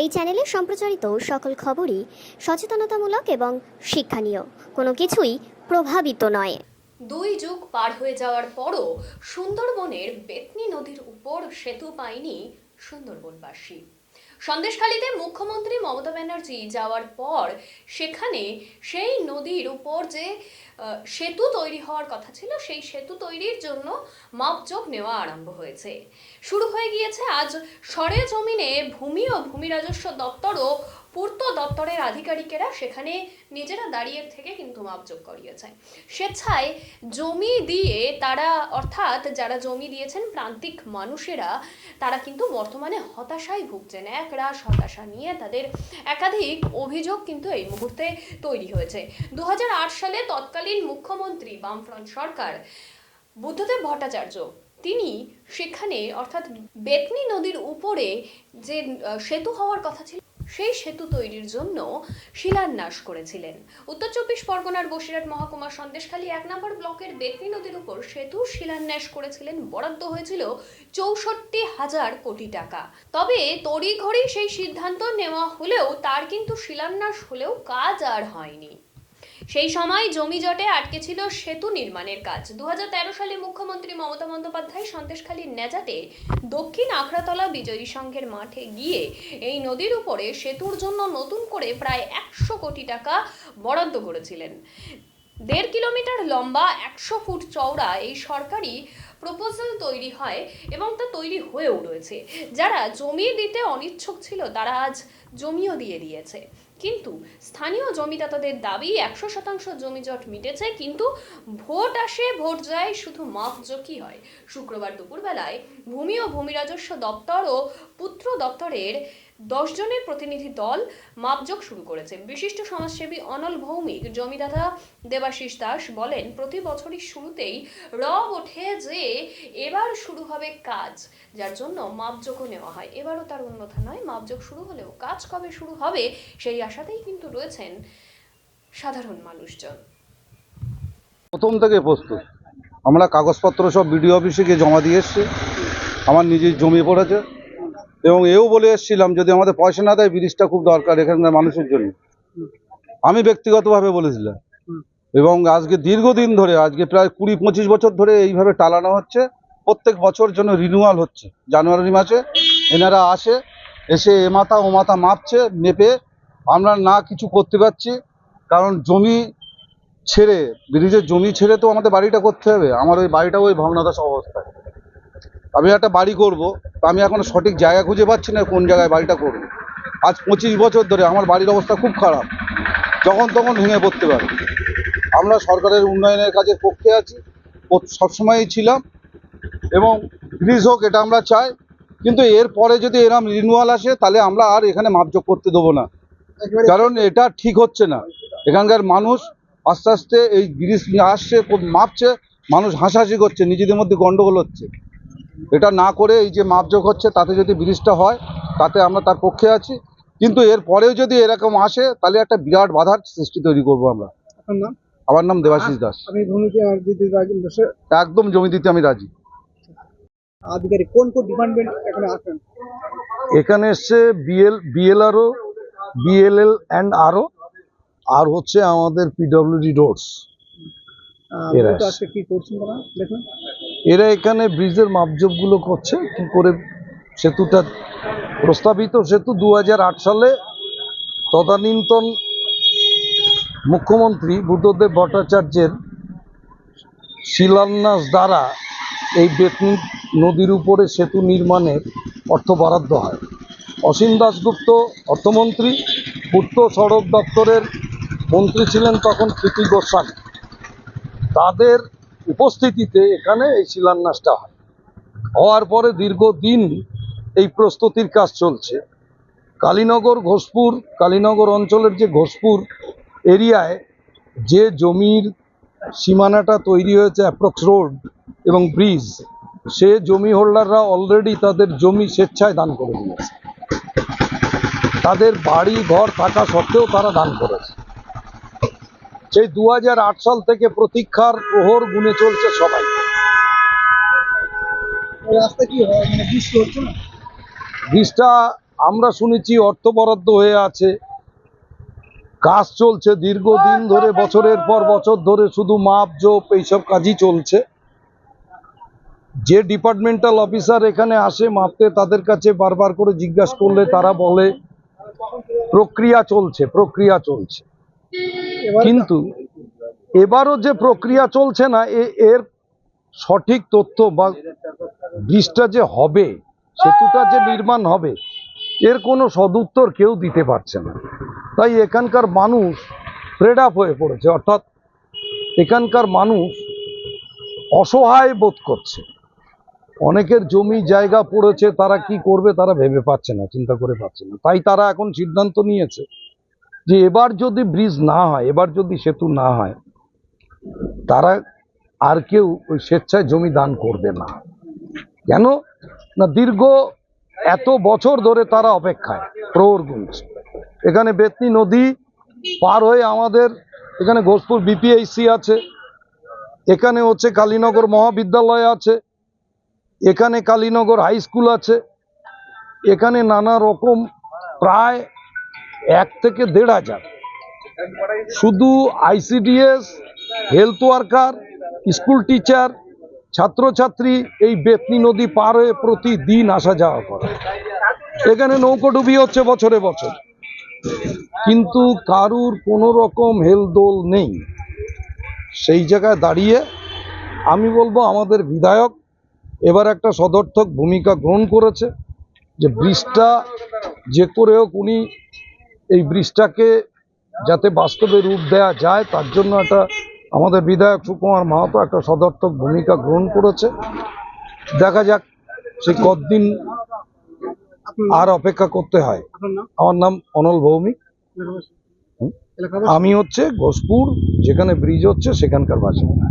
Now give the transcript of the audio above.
এই চ্যানেলে সম্প্রচারিত সকল খবরই সচেতনতামূলক এবং শিক্ষণীয়। কোনো কিছুই প্রভাবিত নয়। দুই যুগ পার হয়ে যাওয়ার পরও সুন্দরবনের বেতনি নদীর উপর সেতু পায়নি সুন্দরবনবাসী। সন্দেশখালীতে মুখ্যমন্ত্রী মমতা ব্যানার্জি যাওয়ার পর সেখানে সেই নদীর উপর যে সেতু তৈরি হওয়ার কথা ছিল, সেই সেতু তৈরির জন্য মাপজোক নেওয়া আরম্ভ হয়েছে। শুরু হয়ে গিয়েছে আজ সরে জমিনে ভূমি ও ভূমি রাজস্ব দপ্তর ও পূর্ত দপ্তরের আধিকারিকেরা সেখানে নিজেরা দাঁড়িয়ে থেকে কিন্তু মাপজোক করিয়েছে স্বেচ্ছায় জমি দিয়ে তারা, অর্থাৎ যারা জমি দিয়েছেন প্রান্তিক মানুষেরা, তারা কিন্তু বর্তমানে হতাশায় ভুগছেন। এক রাশ হতাশা নিয়ে তাদের একাধিক অভিযোগ কিন্তু এই মুহূর্তে তৈরি হয়েছে। দু হাজার আট সালে তৎকালীন মুখ্যমন্ত্রী বামফ্রন্ট সরকার বুদ্ধদেব ভট্টাচার্য, তিনি সেখানে অর্থাৎ বেতনি নদীর উপরে যে সেতু হওয়ার কথা ছিল, সেই সেতু তৈরির জন্য শিলান্যাস করেছিলেন। উত্তর চব্বিশ পরগনার বসিরহাট মহকুমা সন্দেশখালী এক নম্বর ব্লকের বেতনি নদীর উপর সেতু শিলান্যাস করেছিলেন, বরাদ্দ হয়েছিল চৌষট্টি হাজার কোটি টাকা। তবে তড়িঘড়ি সেই সিদ্ধান্ত নেওয়া হলেও তার কিন্তু শিলান্যাস হলেও কাজ আর হয়নি। সেই সময় জমি জটে আটকে ছিল সেতু নির্মাণের কাজ। দু হাজার তেরো সালে মুখ্যমন্ত্রী মমতা বন্দ্যোপাধ্যায় সন্দেশখালীর নেজাতে দক্ষিণ আখড়াতলা বিজয়ী সংঘের মাঠে গিয়ে এই নদীর উপরে সেতুর জন্য নতুন করে প্রায় একশো কোটি টাকা বরাদ্দ করেছিলেন। দেড় কিলোমিটার লম্বা, একশো ফুট চওড়া এই সরকারি প্রপোজাল তৈরি হয় এবং তা তৈরি হয়েও রয়েছে। যারা জমি দিতে অনিচ্ছুক ছিল, তারা আজ জমিও দিয়ে দিয়েছে। কিন্তু স্থানীয় জমিদাতাদের দাবি একশো শতাংশ জমিজট মিটেছে, কিন্তু ভোট আসে, ভোট যায় শুধু মাপজোকি হয়। শুক্রবার দুপুরবেলায় ভূমি ও ভূমি রাজস্ব দপ্তর ও পুত্র দপ্তরের দশ জনের প্রতিনিধি দল মাপজোক শুরু করেছে। বিশিষ্ট সমাজসেবী অনল ভৌমিক, জমিদাতা দেবাশিস দাস বলেন, প্রতি বছরই শুরুতেই রব ওঠে যে এবার শুরু হবে কাজ, যার জন্য মাপজোকও নেওয়া হয়। এবারও তার অন্যথা নয়, মাপজোক শুরু হলেও কাজ কবে শুরু হবে সেই আশাতেই কিন্তু রয়েছেন সাধারণ মানুষজন। প্রথম থেকে প্রস্তুত। আমরা কাগজপত্র সব বিডিও অফিসে গিয়ে জমা দিয়ে এসছি। আমার নিজের জমি পড়েছে। এবং এও বলে এসেছিলাম যদি আমাদের পয়সা না দেয় ব্রিজটা খুব দরকার এখানকার মানুষের জন্য। আমি ব্যক্তিগতভাবে বলেছিলাম। এবং আজকে দীর্ঘদিন ধরে আজকে প্রায় কুড়ি পঁচিশ বছর ধরে এইভাবে টালানো হচ্ছে। প্রত্যেক বছর জন্য রিনিউয়াল হচ্ছে। জানুয়ারি মাসে এনারা আসে এসে এ মাথা ও মাথা মাপছে মেপে আমরা না কিছু করতে পারছি। কারণ জমি ছেড়ে ব্রিজের জমি ছেড়ে তো আমাদের বাড়িটা করতে হবে। আমার ওই বাড়িটা ওই ভগ্নদশা অবস্থায়। আমি একটা বাড়ি করব তা আমি এখন সঠিক জায়গা খুঁজে পাচ্ছি না কোন জায়গায় বাড়িটা করব। আজ পঁচিশ বছর ধরে আমার বাড়ির অবস্থা খুব খারাপ যখন তখন ভেঙে পড়তে পারে। আমরা সরকারের উন্নয়নের কাজের পক্ষে আছি সবসময়ই ছিলাম এবং ব্রিজ হোক এটা আমরা চাই কিন্তু এরপরে যদি এরম রিনুয়াল আসে তাহলে আমরা আর এখানে মাপযোগ করতে দেবো না। কারণ এটা ঠিক হচ্ছে না। এখানকার মানুষ আস্তে আস্তে এই ব্রিজ নিয়ে আসছে মাপছে মানুষ হাসাহাসি করছে নিজেদের মধ্যে গন্ডগোল হচ্ছে। এটা না করে এই যে মাপযোগ হচ্ছে তাতে যদি ব্রিজটা হয় তাতে আমরা তার পক্ষে আছি। কিন্তু এর পরেও যদি এরকম আসে তাহলে একটা বিরাট বাধার সৃষ্টি তৈরি করব আমরা। নাম? আমার নাম দেবাশিস দাস। আমি একদম জমি দিতে আমি রাজি। আধিকারিক কোন কোন ডিপার্টমেন্ট এখানে এসছে বিএল বিএলআরও বিএলএল অ্যান্ড আরও আর হচ্ছে আমাদের পিডব্লিউডি রোডস এরা কি করছেন দেখুন। এরা এখানে ব্রিজের মাপজোপগুলো করছে, কি করে সেতুটা প্রস্তাবিত সেতু দু হাজার আট সালে তদানীন্তন মুখ্যমন্ত্রী বুদ্ধদেব ভট্টাচার্যের শিলান্যাস দ্বারা এই বেতনি নদীর উপরে সেতু নির্মাণের অর্থ বরাদ্দ হয়। অসীম দাশগুপ্ত অর্থমন্ত্রী, পূর্ত সড়ক দপ্তরের মন্ত্রী ছিলেন তখন প্রীতি গোস্বামী। তাদের উপস্থিতিতে এখানে এই শিলান্যাসটা হয়। হওয়ার পরে দীর্ঘদিন এই প্রস্তুতির কাজ চলছে। কালীনগর, ঘোষপুর, কালীনগর অঞ্চলের যে ঘোষপুর এরিয়ায় যে জমির সীমানাটা তৈরি হয়েছে অ্যাপ্রক্স রোড এবং ব্রিজ, সে জমি হোল্ডাররা অলরেডি তাদের জমি স্বেচ্ছায় দান করে দিয়েছে। তাদের বাড়ি, ঘর থাকা সত্ত্বেও তারা দান করেছে। সেই দু হাজার আট সাল থেকে প্রতীক্ষার প্রহর গুনে চলছে সবাই। ওই রাস্তা কি হয়? মানে বৃষ্টি হচ্ছে না? ব্রিজটা আমরা শুনেছি অর্থ বরাদ্দ হয়ে আছে। কাজ চলছে দীর্ঘদিন ধরে বছরের পর বছর ধরে শুধু মাপ জোপ এইসব কাজই চলছে। যে ডিপার্টমেন্টাল অফিসার এখানে আসে মাপতে তাদের কাছে বারবার করে জিজ্ঞাসা করলে তারা বলে প্রক্রিয়া চলছে প্রক্রিয়া চলছে। কিন্তু এবারও যে প্রক্রিয়া চলছে না এর সঠিক তথ্য বা ব্রিজটা যে হবে, সেতুটা যে নির্মাণ হবে, এর কোনো সদুত্তর কেউ দিতে পারছে না। তাই এখানকার মানুষ ফ্রেড আপ হয়ে পড়েছে। অর্থাৎ এখানকার মানুষ অসহায় বোধ করছে। অনেকের জমি জায়গা পড়েছে, তারা কি করবে তারা ভেবে পাচ্ছে না, চিন্তা করে পাচ্ছে না। তাই তারা এখন সিদ্ধান্ত নিয়েছে যে এবার যদি ব্রিজ না হয়, এবার যদি সেতু না হয়, তারা আর কেউ ওই স্বেচ্ছায় জমি দান করবে না। কেন? না, দীর্ঘ এত বছর ধরে তারা অপেক্ষায় প্রহর গুনছে এখানে বেতনি নদী পার হয়ে আমাদের এখানে ঘোষপুর বিপিএইসি আছে, এখানে হচ্ছে কালীনগর মহাবিদ্যালয় আছে, এখানে কালীনগর হাই স্কুল আছে, এখানে নানা রকম প্রায় এক থেকে দেড় হাজার। শুধু ICDS, health worker, school teacher, ছাত্রছাত্রী এই বেতনি নদী পার হয়ে প্রতিদিন আসা যাওয়া করে। এখানে নৌকোডুবি হচ্ছে বছরে বছর। কিন্তু কারুর কোনো রকম হেলদোল নেই। সেই জায়গায় দাঁড়িয়ে আমি বলব আমাদের বিধায়ক এবার একটা সদর্থক ভূমিকা গ্রহণ করেছে যে ব্রিজটা যে করে হোক উনি ব্রিজটাকে যাতে বাস্তবে রূপ দেয়া যায় তার জন্য একটা আমাদের বিধায়ক সুকুমার মাহাতো একটা সদর্থক ভূমিকা গ্রহণ করেছে। দেখা যাক সে কতদিন আর অপেক্ষা করতে হয়। আমার নাম অনল ভৌমিক? আমি হচ্ছে ঘোষপুর যেখানে ব্রিজ হচ্ছে সেখানকার বাসিন্দা।